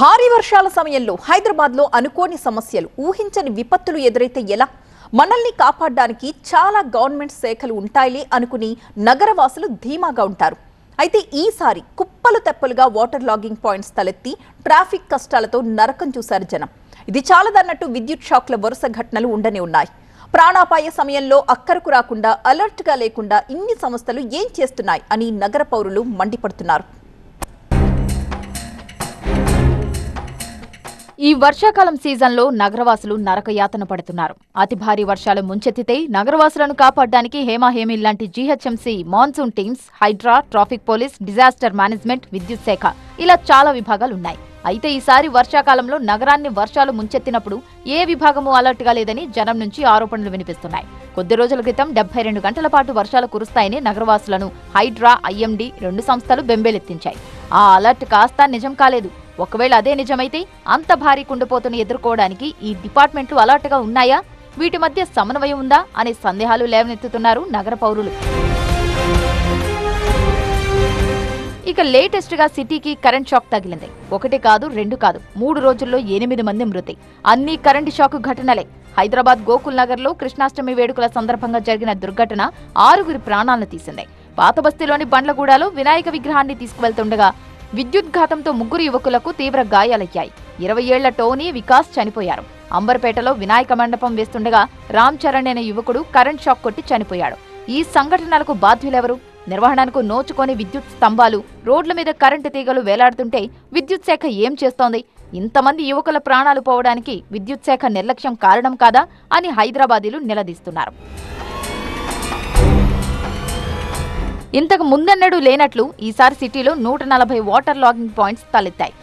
భారీ వర్షాల సమయంలో హైదరాబాద్లో అనుకోని సమస్యలు ఊహించని విపత్తులు ఎదురైతే ఎలా? మనల్ని కాపాడడానికి చాలా గవర్నమెంట్ శాఖలు ఉంటాయిలే అనుకుని నగరవాసులు ధీమాగా ఉంటారు. అయితే ఈసారి కుప్పలు తెప్పలుగా వాటర్ లాగింగ్ పాయింట్స్ తలెత్తి ట్రాఫిక్ కష్టాలతో నరకం చూశారు జనం. ఇది చాలదన్నట్టు విద్యుత్ షాక్ల వరుస ఘటనలు ఉండనే ఉన్నాయి. ప్రాణాపాయ సమయంలో అక్కరకు రాకుండా అలర్ట్గా లేకుండా ఇన్ని సంస్థలు ఏం చేస్తున్నాయి అని నగర పౌరులు మండిపడుతున్నారు. ఈ వర్షాకాలం సీజన్లో నగరవాసులు నరకయాతన పడుతున్నారు. అతి భారీ వర్షాలు ముంచెత్తితే నగరవాసులను కాపాడడానికి హేమాహేమి లాంటి GHMC monsoon teams HYDRAA traffic police disaster management విద్యుత్ శాఖ ఇలా చాలా విభాగాలు ఉన్నాయి అయితే ఈసారి వర్షాకాలంలో నగరాన్ని వర్షాలు ముంచెత్తినప్పుడు ఏ విభాగము అలర్ట్గా లేదని జనం నుంచి ఆరోపణలు వినిపిస్తున్నాయి. కొద్ది రోజుల క్రితం డెబ్బై రెండు గంటల పాటు వర్షాలు కురుస్తాయని నగరవాసులను హైడ్రా ఐఎండి రెండు సంస్థలు బెంబేలెత్తించాయి. ఆ అలర్ట్ కాస్త నిజం కాలేదు. ఒకవేళ అదే నిజమైతే అంత భారీ కుండిపోతును ఎదుర్కోవడానికి ఈ డిపార్ట్మెంట్లు అలర్ట్గా ఉన్నాయా? వీటి మధ్య సమన్వయం ఉందా? అనే సందేహాలు లేవనెత్తుతున్నారు నగర పౌరులు. ఇక లేటెస్ట్గా సిటీకి కరెంట్ షాక్ తగిలింది. ఒకటి కాదు రెండు కాదు మూడు రోజుల్లో ఎనిమిది మంది మృతి. అన్ని కరెంట్ షాక్ ఘటనలే. హైదరాబాద్ గోకుల్ నగర్లో కృష్ణాష్టమి వేడుకల సందర్భంగా జరిగిన దుర్ఘటన ఆరుగురి ప్రాణాలను తీసింది. పాత బస్తీలోని బండ్లగూడలో వినాయక విగ్రహాన్ని తీసుకువెళ్తుండగా విద్యుద్ఘాతంతో ముగ్గురు యువకులకు తీవ్ర గాయాలయ్యాయి. ఇరవై ఏళ్ళ టోనీ వికాస్ చనిపోయారు. అంబర్పేటలో వినాయక మండపం వేస్తుండగా రామ్ చరణ్ అనే యువకుడు కరెంట్ షాక్ కొట్టి చనిపోయాడు. ఈ సంఘటనలకు బాధ్యులెవరు? నిర్వహణకు నోచుకొని విద్యుత్ స్తంభాలు రోడ్ల మీద కరెంటు తీగలు వేలాడుతుంటే విద్యుత్ శాఖ ఏం చేస్తోంది? ఇంతమంది యువకుల ప్రాణాలు పోవడానికి విద్యుత్ శాఖ నిర్లక్ష్యం కారణం కాదా అని హైదరాబాదీలు నిలదీస్తున్నారు. ఇంతకు ముందన్నడూ లేనట్లు ఈసారి సిటీలో నూట నలభై వాటర్ లాగింగ్ పాయింట్స్ తలెత్తాయి.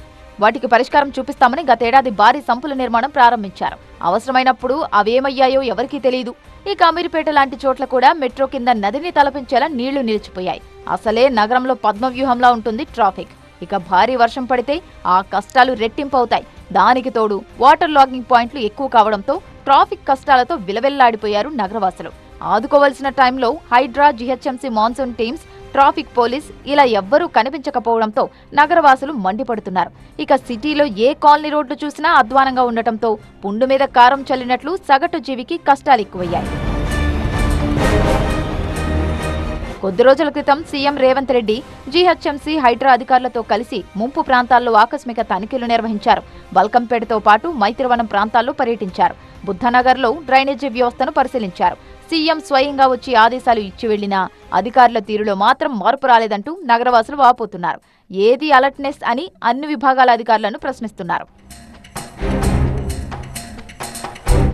వాటికి పరిష్కారం చూపిస్తామని గతేడాది భారీ సంపుల నిర్మాణం ప్రారంభించారు. అవసరమైనప్పుడు అవేమయ్యాయో ఎవరికీ తెలియదు ఇక అమీర్పేట లాంటి చోట్ల కూడా మెట్రో కింద నదిని తలపించేలా నీళ్ళు నిలిచిపోయాయి. అసలే నగరంలో పద్మవ్యూహంలా ఉంటుంది ట్రాఫిక్. ఇక భారీ వర్షం పడితే ఆ కష్టాలు రెట్టింపవుతాయి. దానికి తోడు వాటర్ లాగింగ్ పాయింట్లు ఎక్కువ కావడంతో ట్రాఫిక్ కష్టాలతో విలవెల్లాడిపోయారు నగరవాసులు. ఆదుకోవాల్సిన టైంలో HYDRAA GHMC monsoon teams traffic police ఇలా ఎవ్వరూ కనిపించకపోవడంతో నగరవాసులు మండిపడుతున్నారు. ఇక సిటీలో ఏ కాలనీ రోడ్లు చూసినా అధ్వానంగా ఉండటంతో పుండు మీద కారం చల్లినట్లు సగటు జీవికి కష్టాలు ఎక్కువయ్యాయి. కొద్ది రోజుల క్రితం సీఎం రేవంత్ రెడ్డి జీహెచ్ఎంసీ హైడ్రా అధికారులతో కలిసి ముంపు ప్రాంతాల్లో ఆకస్మిక తనిఖీలు నిర్వహించారు. బల్కంపేటతో పాటు మైత్రివనం ప్రాంతాల్లో పర్యటించారు. బుద్ధనగర్లో డ్రైనేజీ వ్యవస్థను పరిశీలించారు. సీఎం స్వయంగా వచ్చి ఆదేశాలు ఇచ్చి వెళ్ళినా అధికారుల తీరులో మాత్రం మార్పు రాలేదంటూ నగరవాసులు వాపోతున్నారు. ఏది అలర్ట్నెస్ అని అన్ని విభాగాల అధికారులను ప్రశ్నిస్తున్నారు.